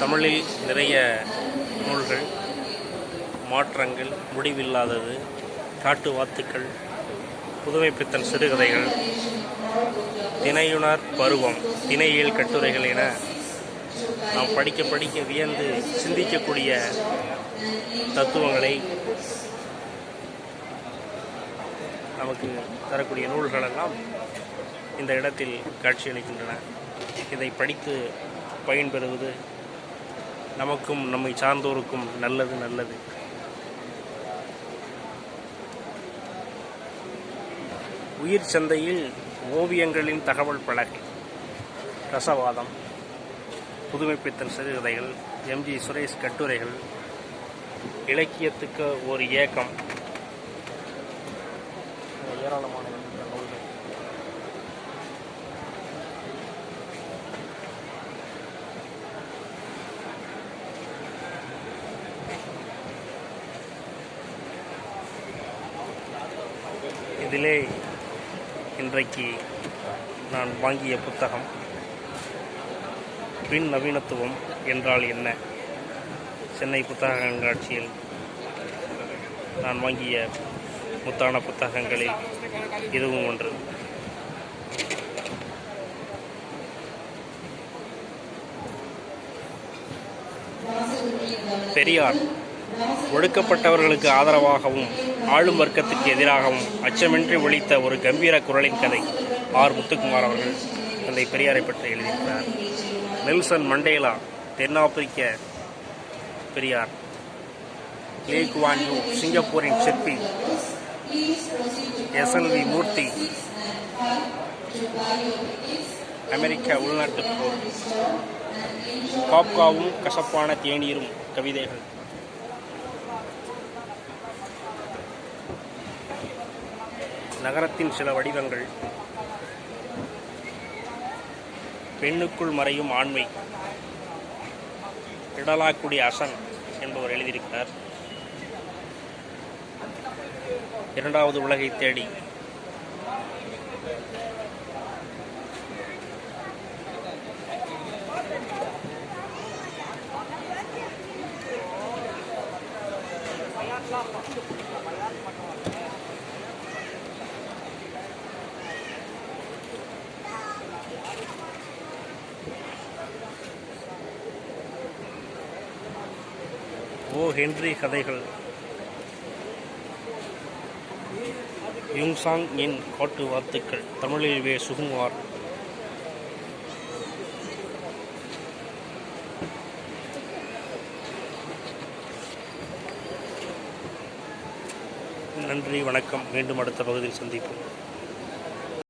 தமிழில் நிறைய நூல்கள் மாற்றங்கள் முடிவில்லாதது காட்டு வாத்துக்கள் புதுமைப்பித்தன் சிறுகதைகள் தினையுணர் பருவம் திணையியல் கட்டுரைகள் என நாம் படிக்க படிக்க வியந்து சிந்திக்கக்கூடிய தத்துவங்களை நமக்கு தரக்கூடிய நூல்களெல்லாம் இந்த இடத்தில் காட்சியளிக்கின்றன. இதை படித்து பயன்பெறுவது நமக்கும் நம்மை சார்ந்தோருக்கும் நல்லது நல்லது. உயிர் சந்தையில் ஓவியங்களின் தகவல் பலகை ரசவாதம் புதுமைப்பித்தன் சிறுகதைகள் எம்ஜி சுரேஷ் கட்டுரைகள் இலக்கியத்துக்கு ஒரு ஏக்கம். ஏராளமான இதிலே இன்றைக்கு நான் வாங்கிய புத்தகம் பின் நவீனத்துவம் என்றால் என்ன? சென்னை புத்தக கண்காட்சியில் நான் வாங்கிய முத்தான புத்தகங்களில் இதுவும் ஒன்று. பெரியார் ஒடுக்கப்பட்டவர்களுக்கு ஆதரவாகவும் ஆளும் வர்க்கத்துக்கு எதிராகவும் அச்சமின்றி ஒழித்த ஒரு கம்பீர குரலின் கதை ஆர். முத்துக்குமார் அவர்கள் தந்தை பெரியாரை பற்றி எழுதியிருக்கிறார். நெல்சன் மண்டேலா தென்னாப்பிரிக்க பெரியார். லீ சிங்கப்பூரின் சிற்பி. எஸ்எல்வி மூர்த்தி. அமெரிக்க உள்நாட்டுப் போர். காப்காவும் கசப்பான தேநீரும் கவிதைகள். நகரத்தின் சில வடிவங்கள். பெண்ணுக்குள் மறையும் ஆண்மை. இடலாக்குடி அசன் என்பவர் எழுதியிருக்கிறார். இரண்டாவது உலகை தேடி. ஓ ஹென்றி கதைகள். யுங்சாங் இன் காட்டு வாத்துக்கள் தமிழில் வே சுகுமார். நன்றி வணக்கம். மீண்டும் அடுத்த பகுதியில் சந்திப்போம்.